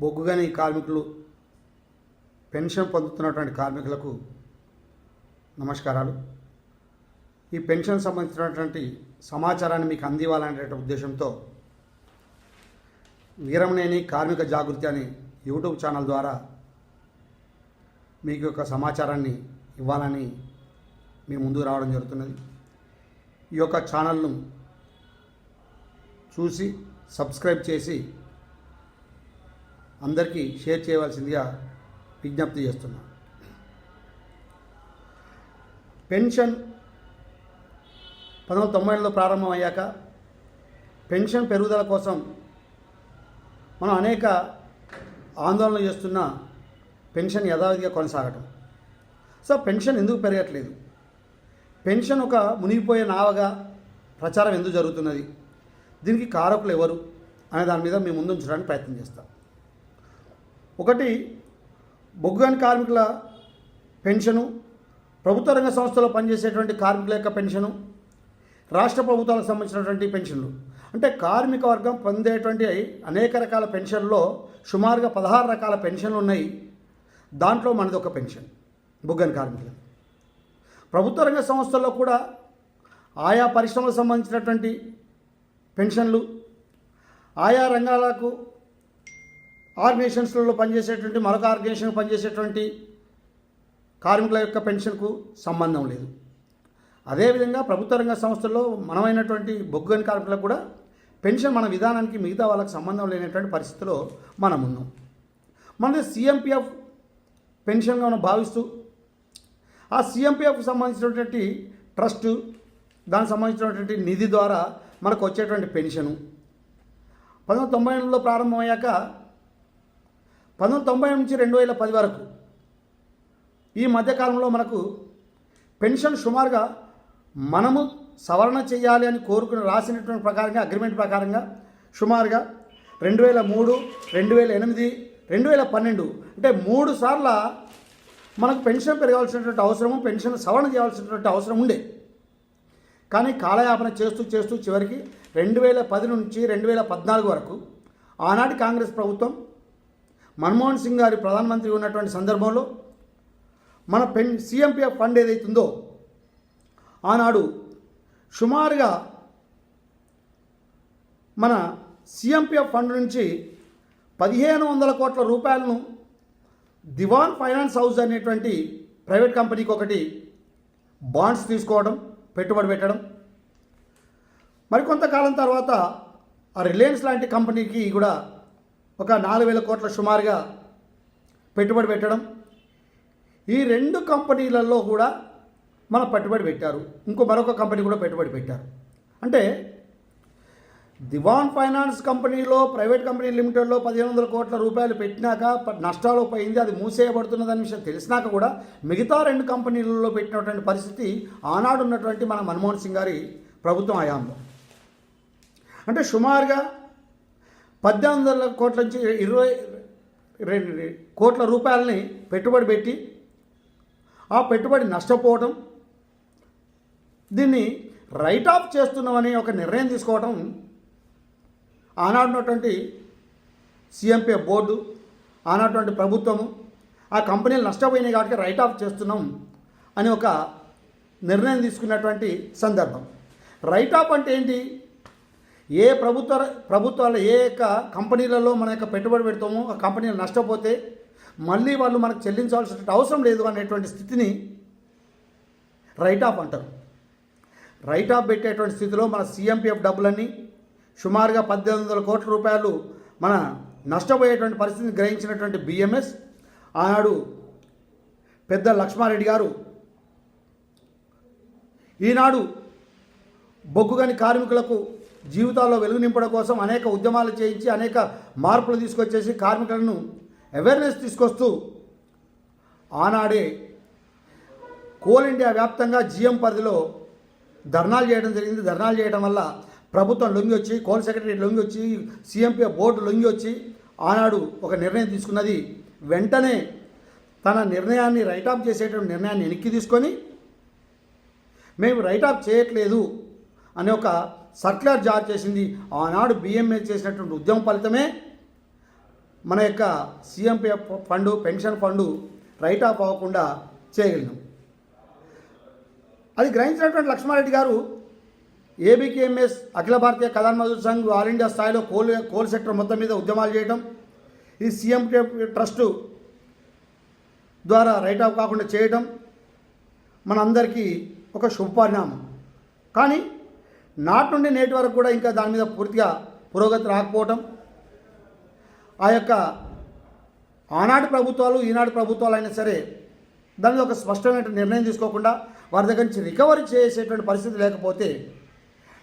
బొగ్గుగని కార్మికులు పెన్షన్ పొందుతున్నటువంటి కార్మికులకు నమస్కారాలు. ఈ పెన్షన్ సంబంధించినటువంటి సమాచారాన్ని మీకు అందివ్వాలనే ఉద్దేశంతో వీరమనేని కార్మిక జాగృతి అని యూట్యూబ్ ఛానల్ ద్వారా మీకు యొక్క సమాచారాన్ని ఇవ్వాలని మీ ముందుకు రావడం జరుగుతున్నది. ఈ యొక్క ఛానల్ను చూసి సబ్స్క్రైబ్ చేసి అందరికీ షేర్ చేయవలసిందిగా విజ్ఞప్తి చేస్తున్నా. పెన్షన్ పంతొమ్మిది తొంభైలో ప్రారంభమయ్యాక పెన్షన్ పెరుగుదల కోసం మనం అనేక ఆందోళనలు చేస్తున్న పెన్షన్ యథావిధిగా కొనసాగటం. సో పెన్షన్ ఎందుకు పెరగట్లేదు? పెన్షన్ ఒక మునిగిపోయే నావగా ప్రచారం ఎందుకు జరుగుతున్నది? దీనికి కారకులు ఎవరు? అనే దాని మీద మేము ముందు ఉంచడానికి ప్రయత్నం చేస్తాం. ఒకటి బొగ్గుగాని కార్మికుల పెన్షను ప్రభుత్వ రంగ సంస్థలో పనిచేసేటువంటి కార్మికుల యొక్క పెన్షను రాష్ట్ర ప్రభుత్వాలకు సంబంధించినటువంటి పెన్షన్లు. అంటే కార్మిక వర్గం పొందేటువంటి అనేక రకాల పెన్షన్లో సుమారుగా పదహారు రకాల పెన్షన్లు ఉన్నాయి. దాంట్లో మనది ఒక పెన్షన్ బొగ్గని కార్మికులు ప్రభుత్వ రంగ సంస్థల్లో కూడా ఆయా పరిశ్రమలకు సంబంధించినటువంటి పెన్షన్లు ఆయా రంగాలకు ఆర్గనైజేషన్స్లలో పనిచేసేటువంటి మరొక ఆర్గనైజేషన్ పనిచేసేటువంటి కార్మికుల యొక్క పెన్షన్కు సంబంధం లేదు. అదేవిధంగా ప్రభుత్వ రంగ సంస్థల్లో మనమైనటువంటి బొగ్గుగని కార్మికులకు కూడా పెన్షన్ మన విధానానికి మిగతా వాళ్ళకి సంబంధం లేనటువంటి పరిస్థితిలో మనం ఉన్నాం. మనది సిఎంపిఎఫ్ పెన్షన్గా మనం భావిస్తూ ఆ సిఎంపిఎఫ్ సంబంధించినటువంటి ట్రస్ట్ దానికి సంబంధించినటువంటి నిధి ద్వారా మనకు వచ్చేటువంటి పెన్షను. పంతొమ్మిది తొంభై ఎనిమిదిలో ప్రారంభమయ్యాక పంతొమ్మిది తొంభై నుంచి రెండు వేల పది వరకు. ఈ మధ్యకాలంలో మనకు పెన్షన్ సుమారుగా మనము సవరణ చేయాలి అని కోరుకుని రాసినటువంటి ప్రకారంగా అగ్రిమెంట్ ప్రకారంగా సుమారుగా రెండు వేల మూడు రెండు వేల ఎనిమిది రెండు వేల పన్నెండు అంటే మూడు సార్ల మనకు పెన్షన్ పెరగాల్సినటువంటి అవసరము పెన్షన్ సవరణ చేయాల్సినటువంటి అవసరం ఉండే. కానీ కాలయాపన చేస్తూ చేస్తూ చివరికి రెండు వేల పది నుంచి రెండు వేల పద్నాలుగు వరకు ఆనాటి కాంగ్రెస్ ప్రభుత్వం మన్మోహన్ సింగ్ గారి ప్రధానమంత్రి ఉన్నటువంటి సందర్భంలో మన పెన్ సీఎంపీఎఫ్ ఫండ్ ఏదైతుందో ఆనాడు సుమారుగా మన సీఎంపీఎఫ్ ఫండ్ నుంచి పదిహేను వందల కోట్ల రూపాయలను దివాన్ ఫైనాన్స్ హౌస్ అనేటువంటి ప్రైవేట్ కంపెనీకి ఒకటి బాండ్స్ తీసుకోవడం పెట్టుబడి పెట్టడం. మరికొంతకాలం తర్వాత ఆ రిలయన్స్ లాంటి కంపెనీకి కూడా ఒక నాలుగు వేల కోట్ల సుమారుగా పెట్టుబడి పెట్టడం. ఈ రెండు కంపెనీలలో కూడా మన పెట్టుబడి పెట్టారు. ఇంకో మరొక కంపెనీ కూడా పెట్టుబడి పెట్టారు. అంటే దివాన్ ఫైనాన్స్ కంపెనీలో ప్రైవేట్ కంపెనీ లిమిటెడ్లో పదిహేను వందల కోట్ల రూపాయలు పెట్టినాక నష్టాలు పోయింది అది మూసేయబడుతున్నదని విషయం తెలిసినాక కూడా మిగతా రెండు కంపెనీలలో పెట్టినటువంటి పరిస్థితి ఆనాడు ఉన్నటువంటి మన మన్మోహన్ సింగ్ గారి ప్రభుత్వం హయాంలో అంటే సుమారుగా పద్దెనిమిది వందల కోట్ల నుంచి ఇరవై రెండు కోట్ల రూపాయలని పెట్టుబడి పెట్టి ఆ పెట్టుబడి నష్టపోవడం దీన్ని రైట్ ఆఫ్ చేస్తున్నామని ఒక నిర్ణయం తీసుకోవడం ఆనాడున్నటువంటి సిఎంపీ బోర్డు ఆనాటువంటి ప్రభుత్వము ఆ కంపెనీలు నష్టపోయినాయి కాబట్టి రైట్ ఆఫ్ చేస్తున్నాం అని ఒక నిర్ణయం తీసుకున్నటువంటి సందర్భం. రైట్ ఆఫ్ అంటే ఏంటి? ఏ ప్రభుత్వ ప్రభుత్వాల ఏ యొక్క కంపెనీలలో మన యొక్క పెట్టుబడి పెడతామో ఆ కంపెనీలు నష్టపోతే మళ్ళీ వాళ్ళు మనకు చెల్లించాల్సిన అవసరం లేదు అనేటువంటి స్థితిని రైట్ ఆఫ్ అంటారు. రైట్ ఆఫ్ పెట్టేటువంటి స్థితిలో మన సీఎంపీఎఫ్ డబ్బులన్నీ సుమారుగా పద్దెనిమిది వందల కోట్ల రూపాయలు మన నష్టపోయేటువంటి పరిస్థితిని గ్రహించినటువంటి బిఎంఎస్ ఆనాడు పెద్ద లక్ష్మారెడ్డి గారు ఈనాడు బొగ్గుగని కార్మికులకు జీవితాల్లో వెలుగు నింపడం కోసం అనేక ఉద్యమాలు చేయించి అనేక మార్పులు తీసుకొచ్చేసి కార్మికులను అవేర్నెస్ తీసుకొస్తూ ఆనాడే కోల్ ఇండియా వ్యాప్తంగా జిఎం పరిధిలో ధర్నాలు చేయడం జరిగింది. ధర్నాలు చేయడం వల్ల ప్రభుత్వం లొంగి వచ్చి కోల్ సెక్రటరీ లొంగి వచ్చి సీఎంపీ బోర్డు లొంగి వచ్చి ఆనాడు ఒక నిర్ణయం తీసుకున్నది. వెంటనే తన నిర్ణయాన్ని రైట్ ఆఫ్ చేసేటువంటి నిర్ణయాన్ని వెనక్కి తీసుకొని మేము రైట్ ఆఫ్ చేయట్లేదు అనే ఒక సర్క్యులర్ జారీ చేసింది. ఆనాడు బిఎంఏ చేసినటువంటి ఉద్యమ ఫలితమే మన యొక్క CMP fund pension fund write off అవ్వకుండా చేయగలిగినాం. అది గ్రహించినటువంటి లక్ష్మారెడ్డి గారు ఏబికేఎంఎస్ అఖిల భారతీయ కళ్యాణ్ మజూర్ సంఘ్ ఆల్ ఇండియా స్థాయిలో కోల్ కోల్ సెక్టర్ మొత్తం మీద ఉద్యమాలు చేయడం ఈ సీఎం ట్రస్ట్ ద్వారా రైట్ ఆఫ్ కాకుండా చేయడం మనందరికీ ఒక శుభపరిణామం. కానీ నాటి నుండి నేటి వరకు కూడా ఇంకా దాని మీద పూర్తిగా పురోగతి రాకపోవటం ఆ యొక్క ఆనాటి ప్రభుత్వాలు ఈనాటి ప్రభుత్వాలు అయినా సరే దాని మీద ఒక స్పష్టమైన నిర్ణయం తీసుకోకుండా వారి దగ్గర నుంచి రికవరీ చేసేటువంటి పరిస్థితి లేకపోతే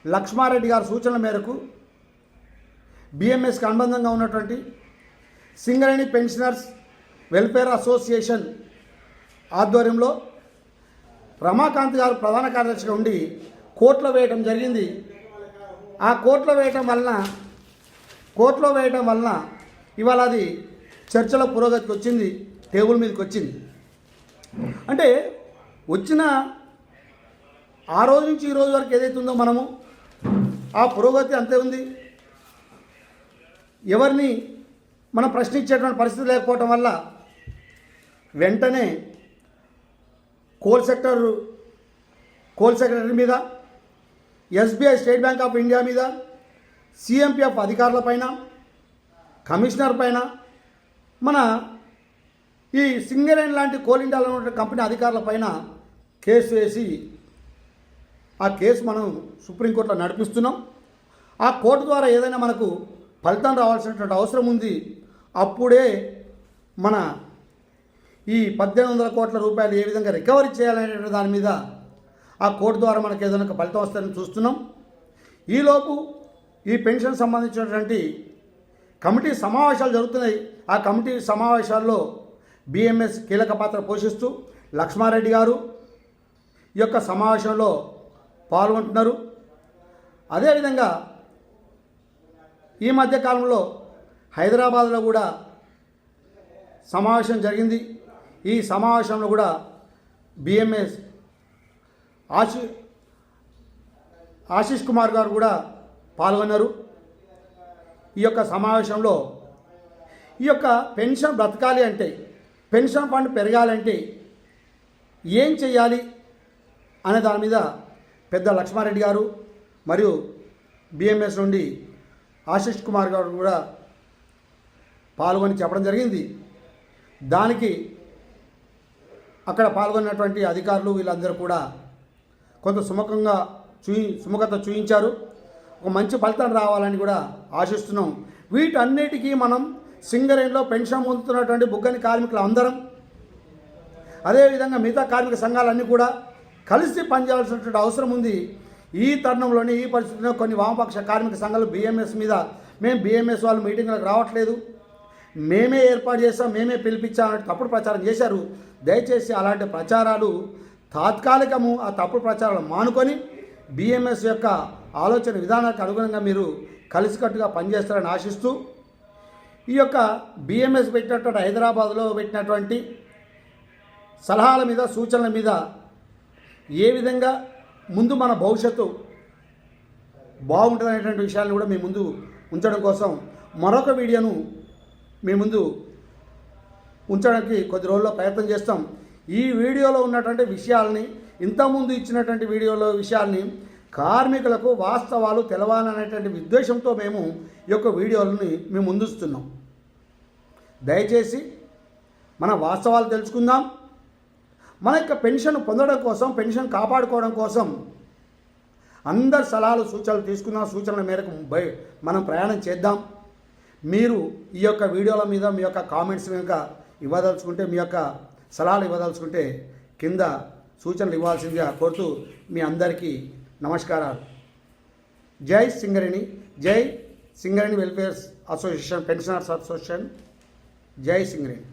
లక్ష్మారెడ్డి గారి సూచనల మేరకు బిఎంఎస్కి అనుబంధంగా ఉన్నటువంటి సింగరేణి పెన్షనర్స్ వెల్ఫేర్ అసోసియేషన్ ఆధ్వర్యంలో రమాకాంత్ గారు ప్రధాన కార్యదర్శిగా ఉండి కోట్లో వేయటం జరిగింది. ఆ కోట్లో వేయటం వలన కోర్టులో వేయటం వలన ఇవాళ అది చర్చల పురోగతికి వచ్చింది టేబుల్ మీదకి వచ్చింది. అంటే వచ్చిన ఆ రోజు నుంచి ఈ రోజు వరకు ఏదైతే ఉందో మనము ఆ పురోగతి అంతే ఉంది. ఎవరిని మనం ప్రశ్నించేటువంటి పరిస్థితి లేకపోవటం వల్ల వెంటనే కోల్ సెక్టర్ కోల్ సెక్రటరీ మీద SBI state bank of India మీద సిఎంపిఎఫ్ అధికారుల పైన కమిషనర్ పైన మన ఈ సింగరేన్ లాంటి కోల్ ఇండియాలో ఉన్న కంపెనీ అధికారుల పైన కేసు వేసి ఆ కేసు మనం సుప్రీంకోర్టులో నడిపిస్తున్నాం. ఆ కోర్టు ద్వారా ఏదైనా మనకు ఫలితం రావాల్సినటువంటి అవసరం ఉంది అప్పుడే మన ఈ పద్దెనిమిది వందల కోట్ల రూపాయలు ఏ విధంగా రికవరీ చేయాలనే దాని మీద ఆ కోర్టు ద్వారా మనకు ఏదైనా ఒక ఫలితం వస్తుందని చూస్తున్నాం. ఈలోపు ఈ పెన్షన్ సంబంధించినటువంటి కమిటీ సమావేశాలు జరుగుతున్నాయి. ఆ కమిటీ సమావేశాల్లో బిఎంఎస్ కీలక పాత్ర పోషిస్తూ లక్ష్మారెడ్డి గారు ఈ యొక్క సమావేశంలో పాల్గొంటున్నారు. అదేవిధంగా ఈ మధ్యకాలంలో హైదరాబాద్లో కూడా సమావేశం జరిగింది. ఈ సమావేశంలో కూడా బిఎంఎస్ ఆశి ఆశీష్ కుమార్ గారు కూడా పాల్గొన్నారు. ఈ యొక్క సమావేశంలో ఈ యొక్క పెన్షన్ బ్రతకాలి అంటే పెన్షన్ ఫండ్ పెరగాలంటే ఏం చేయాలి అనే దాని మీద పెద్ద లక్ష్మారెడ్డి గారు మరియు బిఎంఎస్ నుండి ఆశిష్ కుమార్ గారు కూడా పాల్గొని చెప్పడం జరిగింది. దానికి అక్కడ పాల్గొన్నటువంటి అధికారులు వీళ్ళందరూ కూడా కొంత సుముఖంగా చూయి సుముఖత చూయించారు. ఒక మంచి ఫలితం రావాలని కూడా ఆశిస్తున్నాం. వీటన్నిటికీ మనం సింగరేణిలో పెన్షన్ పొందుతున్నటువంటి బుగ్గని కార్మికులు అందరం అదేవిధంగా మిగతా కార్మిక సంఘాలన్నీ కూడా కలిసి పనిచేయాల్సినటువంటి అవసరం ఉంది. ఈ తరుణంలోని ఈ పరిస్థితిలో కొన్ని వామపక్ష కార్మిక సంఘాలు బిఎంఎస్ మీద మేము బిఎంఎస్ వాళ్ళు మీటింగ్లకు రావట్లేదు. మేమే ఏర్పాటు చేసాం మేమే పిలిపించాం అన్నట్టు తప్పుడు ప్రచారం చేశారు. దయచేసి అలాంటి ప్రచారాలు తాత్కాలికము ఆ తప్పుడు ప్రచారాలు మానుకొని బిఎంఎస్ యొక్క ఆలోచన విధానానికి అనుగుణంగా మీరు కలిసికట్టుగా పనిచేస్తారని ఆశిస్తూ ఈ యొక్క బిఎంఎస్ పెట్టినటువంటి హైదరాబాద్లో పెట్టినటువంటి సలహాల మీద సూచనల మీద ఏ విధంగా ముందు మన భవిష్యత్తు బాగుంటుందనేటువంటి విషయాలను కూడా మీ ముందు ఉంచడం కోసం మరొక వీడియోను మీ ముందు ఉంచడానికి కొద్ది రోజుల్లో ప్రయత్నం చేస్తాం. ఈ వీడియోలో ఉన్నటువంటి విషయాల్ని ఇంతకుముందు ఇచ్చినటువంటి వీడియోలో విషయాల్ని కార్మికులకు వాస్తవాలు తెలవాలనేటువంటి ఉద్దేశంతో మేము ఈ యొక్క వీడియోలని మేము ముందుస్తున్నాం. దయచేసి మన వాస్తవాలు తెలుసుకుందాం. మన యొక్క పెన్షన్ పొందడం కోసం పెన్షన్ కాపాడుకోవడం కోసం అందరి సలహాలు సూచనలు తీసుకుందాం. సూచనల మేరకు బై మనం ప్రయాణం చేద్దాం. మీరు ఈ యొక్క వీడియోల మీద మీ యొక్క కామెంట్స్ కనుక ఇవ్వదలుచుకుంటే మీ యొక్క సలహాలు ఇవ్వదలుచుకుంటే కింద సూచనలు ఇవ్వాల్సిందిగా కోరుతూ మీ అందరికీ నమస్కారాలు. జై సింగరేణి జై Singareni welfare association pensioners association జై సింగరేణి.